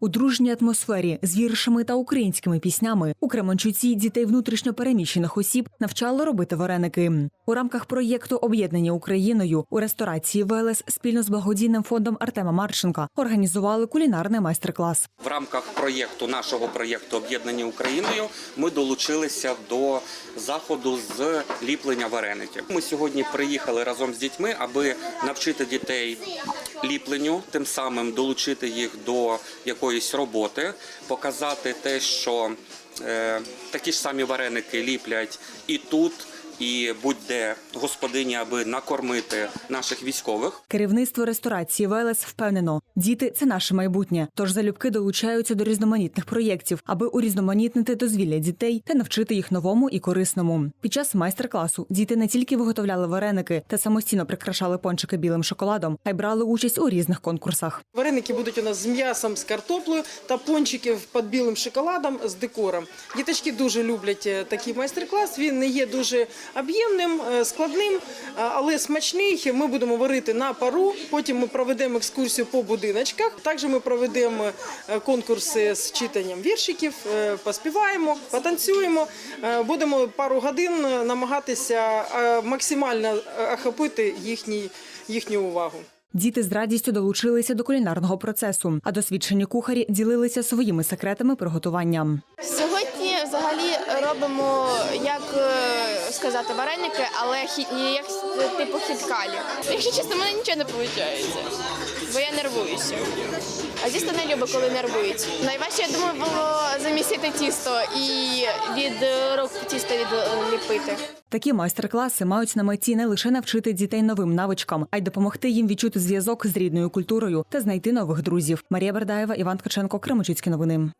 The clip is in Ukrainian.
У дружній атмосфері з віршами та українськими піснями у Кременчуці дітей внутрішньо переміщених осіб навчали робити вареники. У рамках проєкту Об'єднані Україною у ресторації Велес спільно з благодійним фондом Артема Марченка організували кулінарний майстер-клас. В рамках проєкту нашого проєкту Об'єднані Україною ми долучилися до заходу з ліплення вареників. Ми сьогодні приїхали разом з дітьми, аби навчити дітей ліпленню, тим самим долучити їх до якоїсь роботи, показати те, що е, такі ж самі вареники ліплять і тут. І будь-де господині, аби накормити наших військових. Керівництво ресторації Велес впевнено, діти це наше майбутнє. Тож залюбки долучаються до різноманітних проєктів, аби урізноманітнити дозвілля дітей та навчити їх новому і корисному. Під час майстер-класу діти не тільки виготовляли вареники та самостійно прикрашали пончики білим шоколадом, а й брали участь у різних конкурсах. Вареники будуть у нас з м'ясом, з картоплею та пончики під білим шоколадом з декором. Діточки дуже люблять е, такий майстер-клас. Він не є дуже об'ємним, е, складним, е, але смачний. Ми будемо варити на пару. Потім ми проведемо екскурсію по будиночках. Також ми проведемо е, конкурси з читанням віршиків, поспіваємо, потанцюємо. Будемо пару годин намагатися максимально охопити їхній, їхню увагу. Діти з радістю долучилися до кулінарного процесу, а досвідчені кухарі ділилися своїми секретами приготування. Сьогодні взагалі робимо, як сказати, вареники, але хі- як типу хіткалі. Якщо чесно, в мене нічого не виходить, бо я нервуюся. А дійсно не люблю, коли нервують. Найважче, я думаю, було замісити тісто і від рук тісто відліпити. Такі майстер-класи мають на меті не лише навчити дітей новим навичкам, а й допомогти їм відчути зв'язок з рідною культурою та знайти нових друзів. Марія Бердаєва, Іван Ткаченко, Кременчуцькі новини.